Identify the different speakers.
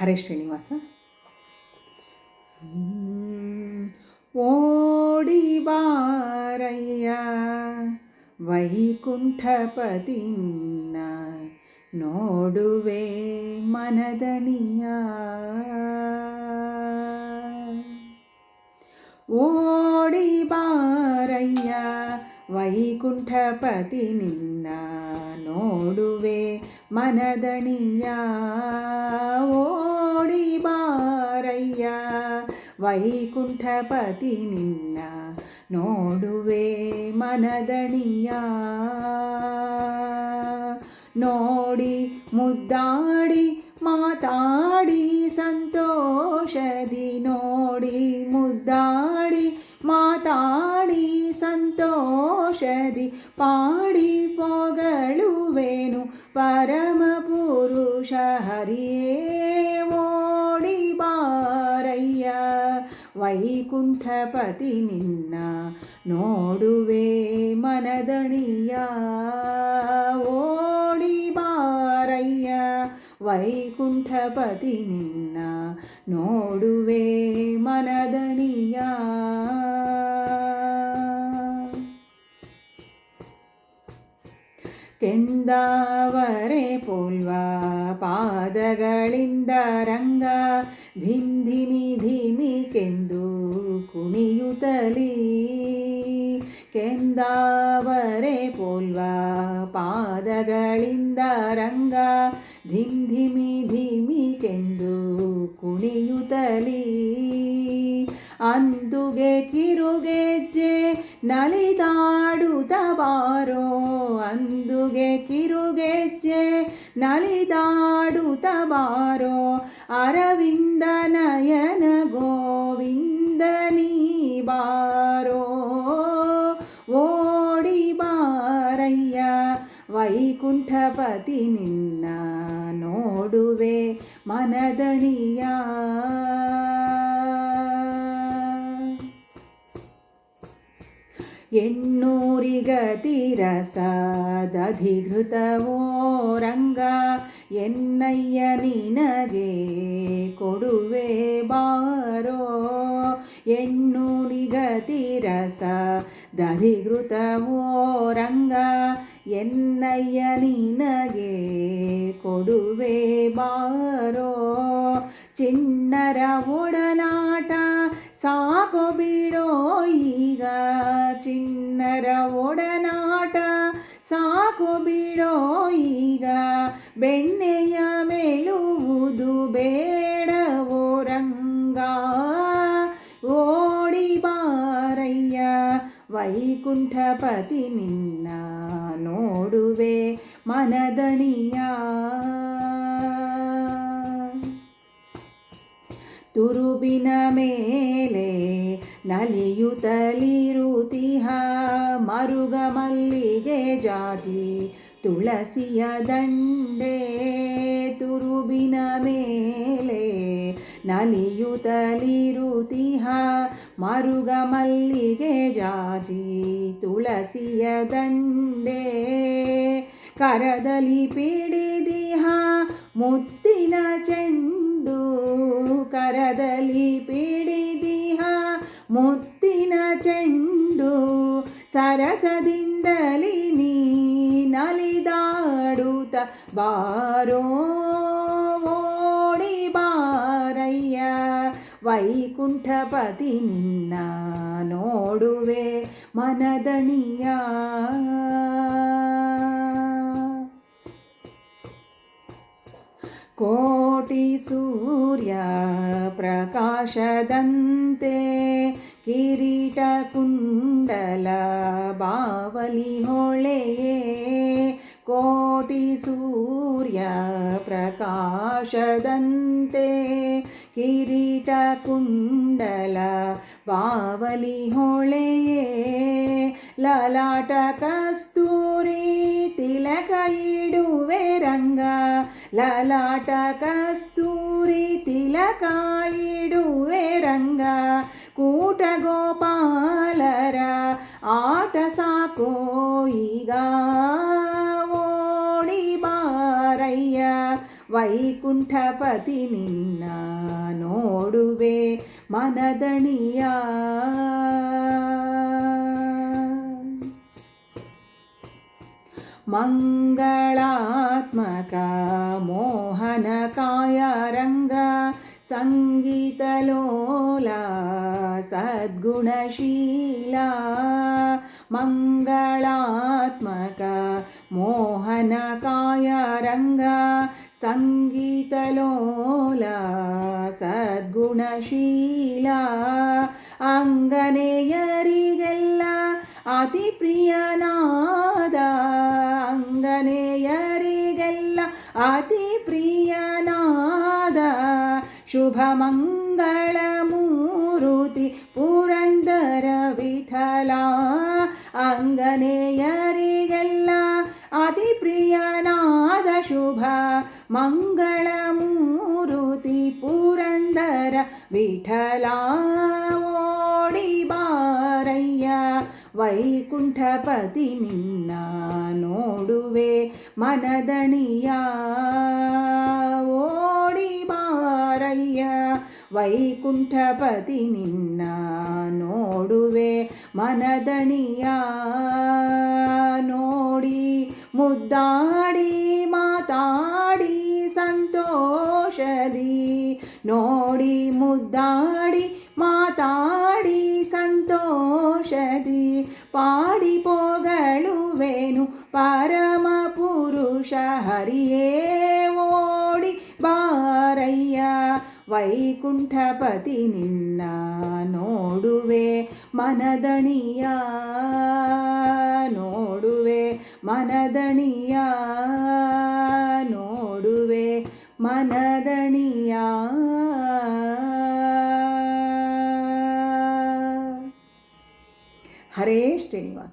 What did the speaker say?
Speaker 1: ಹರೇ ಶ್ರೀನಿವಾಸ. ಓಡಿ ಬಾರಯ್ಯ ವೈಕುಂಠಪತಿ ನಿನ್ನ ನೋಡುವೆ ಮನದಣಿಯ. ಓಡಿ ಬಾರಯ್ಯ ವೈಕುಂಠಪತಿ ನಿನ್ನ ನೋಡುವೆ ಮನದಣಿಯ. ಬಾರಯ್ಯ ವೈಕುಂಠಪತಿ ನಿನ್ನ ನೋಡುವೆ ಮನದಣಿಯ. ನೋಡಿ, ಮುದ್ದಾಡಿ, ಮಾತಾಡಿ ಸಂತೋಷದಿ. ನೋಡಿ, ಮುದ್ದಾಡಿ, ಮಾತಾಡಿ ಸಂತೋಷದಿ. ಪಾಡಿ ಪೊಗಳುವೆನು ಪರಮ ಪುರುಷ ಹರಿಯೇ ವೈಕುಂಠಪತಿ ನಿನ್ನ ನೋಡುವೆ ಮನದಣಿಯ. ಓಡಿ ಬಾರಯ್ಯ ವೈಕುಂಠಪತಿ ನಿನ್ನ ನೋಡುವೆ ಮನದಣಿಯ. ಕೆಂದಾವರೆ ಪೋಲ್ವ ಪಾದಗಳಿಂದ ರಂಗ ಧಿಂಧಿಮಿ ಧಿಮಿ ಕೆಂದು ಕುಣಿಯುತ್ತಲೀ. ಕೆಂದಾವರೆ ಪೋಲ್ವ ಪಾದಗಳಿಂದ ರಂಗ ಧಿಂಧಿಮಿ ಧಿಮಿ ಕೆಂದು ಕುಣಿಯುತ್ತಲೀ. ಅಂದುಗೆ ಕಿರುಗೆಜ್ಜೆ ನಲಿದಾಡುತ್ತ ಬಾರೋ ಅಂದುಗೆ ಕಿರುಗೆಜ್ಜೆ ನಲಿದಾಡುತ್ತ ಬಾರೋ ಅರವಿಂದ ನಯನ ಗೋವಿಂದ ನೀ ಬಾರೋ? ಓಡಿ ಬಾರಯ್ಯ, ವೈಕುಂಠಪತಿ ನಿನ್ನ ನೋಡುವೆ ಮನದಣಿಯ. ಎಣ್ಣೂರಿಗತಿರಸದಧಿಘೃತವೋ ರಂಗ ಎನ್ನಯ್ಯ ನಿನಗೆ ಕೊಡುವೆ ಬಾರೋ. ಎಣ್ಣೂರಿಗತಿರಸ ದಧಿಘೃತವೋ ರಂಗ ಎನ್ನಯ್ಯ ನಿನಗೆ ಕೊಡುವೆ ಬಾರೋ. ಚಿನ್ನರ ಒಡನಾಟ ಸಾಕು ಬಿಡೋ ಈಗ ಚಿನ್ನರ ಒಡನಾಟ. ಸಾಕು ಬಿಡೋ ಈಗ ಬೆಣ್ಣೆಯ ಮೇಲುವುದು ಬೇಡವೋ ರಂಗ ಓಡಿ ಬಾರಯ್ಯ ವೈಕುಂಠಪತಿ ನಿನ್ನ ನೋಡುವೆ ಮನದಣಿಯ. ತುರುಬಿನ ಮೇಲೆ ನಲಿಯುತ್ತಲಿರುತಿಹ ಮರುಗ ಮಲ್ಲಿಗೆ ಜಾಜಿ, ತುಳಸಿಯ ದಂಡೆ ತುರುಬಿನ ಮೇಲೆ ನಲಿಯುತ್ತಲಿರುತಿಹ ಮರುಗ ಮಲ್ಲಿಗೆ ಜಾಜಿ, ತುಳಸಿಯ ದಂಡೆ ಕರದಲ್ಲಿ ಪಿಡಿದಿಹ ಮುತ್ತಿನ ಚೆಂಡು ಕರದಲ್ಲಿ ಪಿಡಿದಿಹ. ಮುತ್ತಿನ ಚೆಂಡು ಸರಸದಿಂದಲಿ ನೀ ನಲಿದಾಡುತ್ತ ಬಾರೋ. ಓಡಿ ಬಾರಯ್ಯ, ವೈಕುಂಠಪತಿ ನಿನ್ನ ನೋಡುವೆ ಮನದಣಿಯ. ಕೋಟಿ ಸೂರ್ಯ ಪ್ರಕಾಶದಂತೆ ಕಿರೀಟ ಕುಂಡಲ ಬಾವಲಿ ಹೊಳೆಯೇ. ಕೋಟಿ ಸೂರ್ಯ ಪ್ರಕಾಶದಂತೆ ಕಿರೀಟ ಕುಂಡಲ ಬಾವಲಿ ಹೊಳೆಯೇ. ಲಲಾಟ ಕಸ್ತೂರಿ ತಿಲಕ ಇಡುವೆ ರಂಗ ಲಲಾಟ ಕಸ್ತೂರಿ ತಿಲಕ ಇಡುವೆ ರಂಗ ಕೂಟ ಗೋಪಾಲರ ಆಟ ಸಾಕೋ ಈಗ ಓಡಿ ಬಾರಯ್ಯ ವೈಕುಂಠಪತಿ ನಿನ್ನ ನೋಡುವೆ ಮನದಣಿಯ मङ्गलात्मक मोहनकायरङ्गीत सङ्गीतलोला सद्गुणशीला मङ्गलात्मक मोहनकायरङ्गीत सङ्गीतलोला सद्गुणशीला अङ्गनयरि ಅತಿ ಪ್ರಿಯನಾದ ಅಂಗನೆಯರಿಗೆಲ್ಲ ಅತಿ ಪ್ರಿಯನಾದ ಶುಭ ಮಂಗಳ ಮೂರುತಿ ಪುರಂದರ ವಿಠಲ ಅಂಗನೆಯರಿಗೆಲ್ಲ ಅತಿ ಪ್ರಿಯನಾದ ಶುಭ ಮಂಗಳ ಮೂರುತಿ ಪುರಂದರ ವಿಠಲ ವೈಕುಂಠಪತಿ ನಿನ್ನ ನೋಡುವೆ ಮನದಣಿಯ. ಓಡಿ ಮಾರಯ್ಯ ವೈಕುಂಠಪತಿ ನಿನ್ನ ನೋಡುವೆ ಮನದಣಿಯ. ನೋಡಿ, ಮುದ್ದಾಡಿ ಮಾತಾಡಿ ಸಂತೋಷದಿ ನೋಡಿ, ಮುದ್ದಾಡಿ ಮಾತಾಡಿ ಸಂತೋಷದಿ ಪಾಡಿ ಪೋಗಳುವೆನು ಪರಮ ಪುರುಷ ಹರಿಯೇ ಓಡಿ ಬಾರಯ್ಯ. ವೈಕುಂಠಪತಿ ನಿನ್ನ ನೋಡುವೆ, ಮನದಣಿಯ ನೋಡುವೆ ಮನದಣಿಯ ನೋಡುವೆ, ಮನದಣಿಯ ಹರೇ ಶ್ರೀನಿವಾಸ